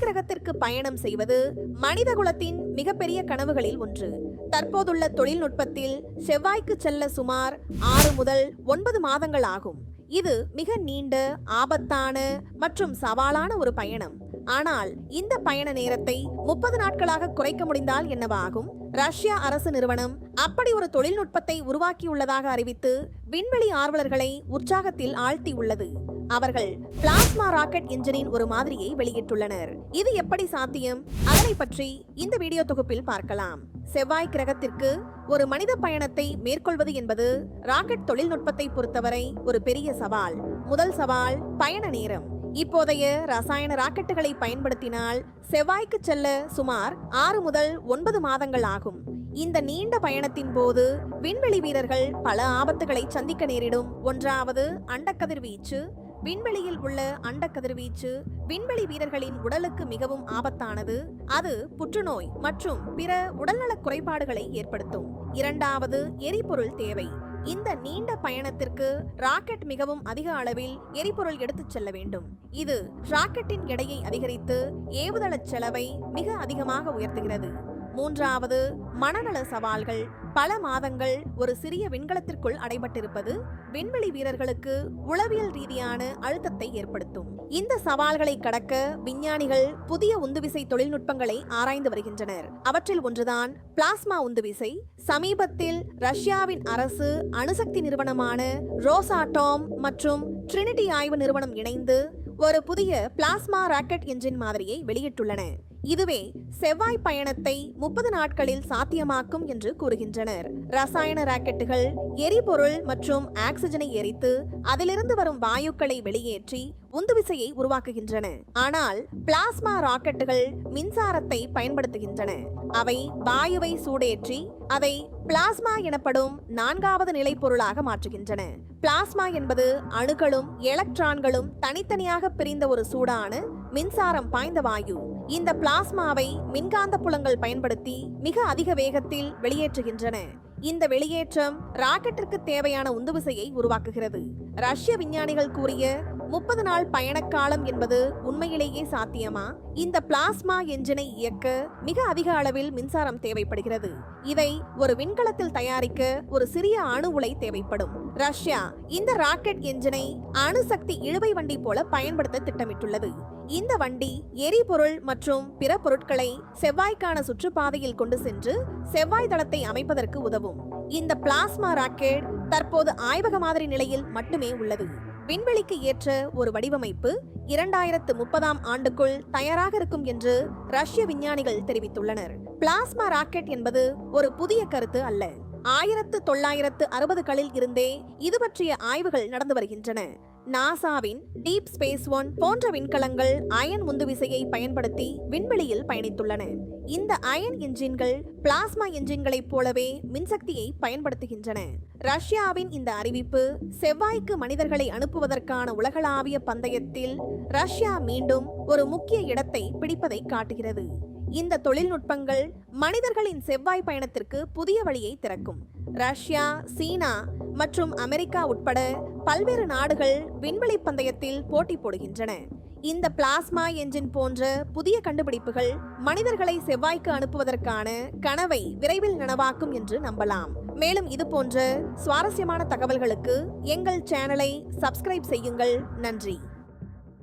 கிரகத்திற்கு பயணம் செய்வது மனிதகுலத்தின் மிகப்பெரிய கனவுகளில் ஒன்று. தற்போதுள்ள தொழில்நுட்பத்தில் செவ்வாய்க்கு செல்ல சுமார் ஆறு முதல் ஒன்பது மாதங்கள் ஆகும். இது மிக நீண்ட ஆபத்தான மற்றும் சவாலான ஒரு பயணம். ஆனால் இந்த பயண நேரத்தை முப்பது நாட்களாக குறைக்க முடிந்தால் என்னவாகும்? ரஷ்யா அரசு நிறுவனம் அப்படி ஒரு தொழில்நுட்பத்தை உருவாக்கியுள்ளதாக அறிவித்து விண்வெளி ஆர்வலர்களை உற்சாகத்தில் ஆழ்த்தியுள்ளது. அவர்கள் பிளாஸ்மா ராக்கெட் இன்ஜினின் ஒரு மாதிரியை வெளியிட்டுள்ளனர். இது எப்படி சாத்தியம்? அதனை பற்றி இந்த வீடியோ தொகுப்பில் பார்க்கலாம். செவ்வாய் கிரகத்திற்கு ஒரு மனித பயணத்தை மேற்கொள்வது என்பது ராக்கெட் தொழில்நுட்பத்தை பொறுத்தவரை ஒரு பெரிய சவால். முதல் சவால் பயண நேரம். இப்போதைய ரசாயன ராக்கெட்டுகளை பயன்படுத்தினால் செவ்வாய்க்கு செல்ல சுமார் ஆறு முதல் ஒன்பது மாதங்கள் ஆகும். இந்த நீண்ட பயணத்தின் போது விண்வெளி வீரர்கள் பல ஆபத்துகளை சந்திக்க நேரிடும். ஒன்றாவது அண்டக்கதிர்வீச்சு விண்வெளியில் உள்ள அண்டக்கதிர்வீச்சு விண்வெளி வீரர்களின் உடலுக்கு மிகவும் ஆபத்தானது. அது புற்றுநோய் மற்றும் பிற உடல்நலக் குறைபாடுகளை ஏற்படுத்தும். இரண்டாவது எரிபொருள் தேவை. இந்த நீண்ட பயணத்திற்கு ராக்கெட் மிகவும் அதிக அளவில் எரிபொருள் எடுத்துச் செல்ல வேண்டும். இது ராக்கெட்டின் எடையை அதிகரித்து ஏவுதள செலவை மிக அதிகமாக உயர்த்துகிறது. மூன்றாவது மனநல சவால்கள். பல மாதங்கள் ஒரு சிறிய விண்கலத்திற்குள் அடைபட்டிருப்பது விண்வெளி வீரர்களுக்கு உளவியல் ரீதியான அழுத்தத்தை ஏற்படுத்தும். இந்த சவால்களை கடக்க விஞ்ஞானிகள் புதிய உந்துவிசை தொழில்நுட்பங்களை ஆராய்ந்து வருகின்றனர். அவற்றில் ஒன்றுதான் பிளாஸ்மா உந்துவிசை. சமீபத்தில் ரஷ்யாவின் அரசு அணுசக்தி நிறுவனமான ரோசாட்டோம் மற்றும் ட்ரினிட்டி ஆய்வு நிறுவனம் இணைந்து ஒரு புதிய பிளாஸ்மா ராக்கெட் என்ஜின் மாதிரியை வெளியிட்டுள்ளன. இதுவே செவ்வாய் பயணத்தை முப்பது நாட்களில் சாத்தியமாக்கும் என்று கூறுகின்றனர். ரசாயன ராக்கெட்டுகள் எரிபொருள் மற்றும் ஆக்சிஜனை எரித்து அதிலிருந்து வரும் வாயுக்களை வெளியேற்றி உந்துவிசையை உருவாக்குகின்றன. ஆனால் பிளாஸ்மா ராக்கெட்டுகள் மின்சாரத்தை பயன்படுத்துகின்றன. அவை வாயுவை சூடேற்றி அதை பிளாஸ்மா எனப்படும் நான்காவது நிலை பொருளாக மாற்றுகின்றன. பிளாஸ்மா என்பது அணுக்களும் எலக்ட்ரான்களும் தனித்தனியாக பிரிந்த ஒரு சூடான மின்சாரம் பாய்ந்த வாயு. இந்த பிளாஸ்மாவை மின்காந்த புலங்கள் பயன்படுத்தி மிக அதிக வேகத்தில் வெளியேற்றுகின்றன. இந்த வெளியேற்றம் ராக்கெட்டிற்கு தேவையான உந்துவிசையை உருவாக்குகிறது. ரஷ்ய விஞ்ஞானிகள் கூறிய முப்பது நாள் பயணக்காலம் என்பது உண்மையிலேயே சாத்தியமா? இந்த பிளாஸ்மா என்ஜினை இயக்க மிக அதிக அளவில் மின்சாரம் தேவைப்படுகிறது. இதை ஒரு விண்கலத்தில் தயாரிக்க ஒரு சிறிய அணு உலை தேவைப்படும். ரஷ்யா இந்த ராக்கெட் என்ஜினை அணுசக்தி இழுவை வண்டி போல பயன்படுத்த திட்டமிட்டுள்ளது. இந்த வண்டி எரிபொருள் மற்றும் பிற பொருட்களை செவ்வாய்க்கான சுற்றுப்பாதையில் கொண்டு சென்று செவ்வாய் தளத்தை அமைப்பதற்கு உதவும். இந்த பிளாஸ்மா ராக்கெட் தற்போது ஆய்வக மாதிரி நிலையில் மட்டுமே உள்ளது. விண்வெளிக்கு ஏற்ற ஒரு வடிவமைப்பு இரண்டாயிரத்து முப்பதாம் ஆண்டுக்குள் தயாராக இருக்கும் என்று ரஷ்ய விஞ்ஞானிகள் தெரிவித்துள்ளனர். பிளாஸ்மா ராக்கெட் என்பது ஒரு புதிய கருத்து அல்ல. ஆயிரத்து தொள்ளாயிரத்து அறுபதுகளில் இருந்தே இது பற்றிய ஆய்வுகள் நடந்து வருகின்றன. நாசாவின் டீப் ஸ்பேஸ் ஒன் போன்ற விண்கலங்கள் அயன் உந்துவிசையை பயன்படுத்தி விண்வெளியில் பயணித்துள்ளன. இந்த அயன் என்ஜின்கள் பிளாஸ்மா என்ஜின்களைப் போலவே மின்சக்தியை பயன்படுத்துகின்றன. ரஷ்யாவின் இந்த அறிவிப்பு செவ்வாய்க்கு மனிதர்களை அனுப்புவதற்கான உலகளாவிய பந்தயத்தில் ரஷ்யா மீண்டும் ஒரு முக்கிய இடத்தை பிடிப்பதை காட்டுகிறது. இந்த தொழில்நுட்பங்கள் மனிதர்களின் செவ்வாய் பயணத்திற்கு புதிய வழியை திறக்கும். ரஷ்யா சீனா மற்றும் அமெரிக்கா உட்பட பல்வேறு நாடுகள் விண்வெளி பந்தயத்தில் போட்டி போடுகின்றன. இந்த பிளாஸ்மா என்ஜின் போன்ற புதிய கண்டுபிடிப்புகள் மனிதர்களை செவ்வாய்க்கு அனுப்புவதற்கான கனவை விரைவில் நனவாக்கும் என்று நம்பலாம். மேலும் இது போன்ற சுவாரஸ்யமான தகவல்களுக்கு எங்கள் சேனலை சப்ஸ்கிரைப் செய்யுங்கள். நன்றி.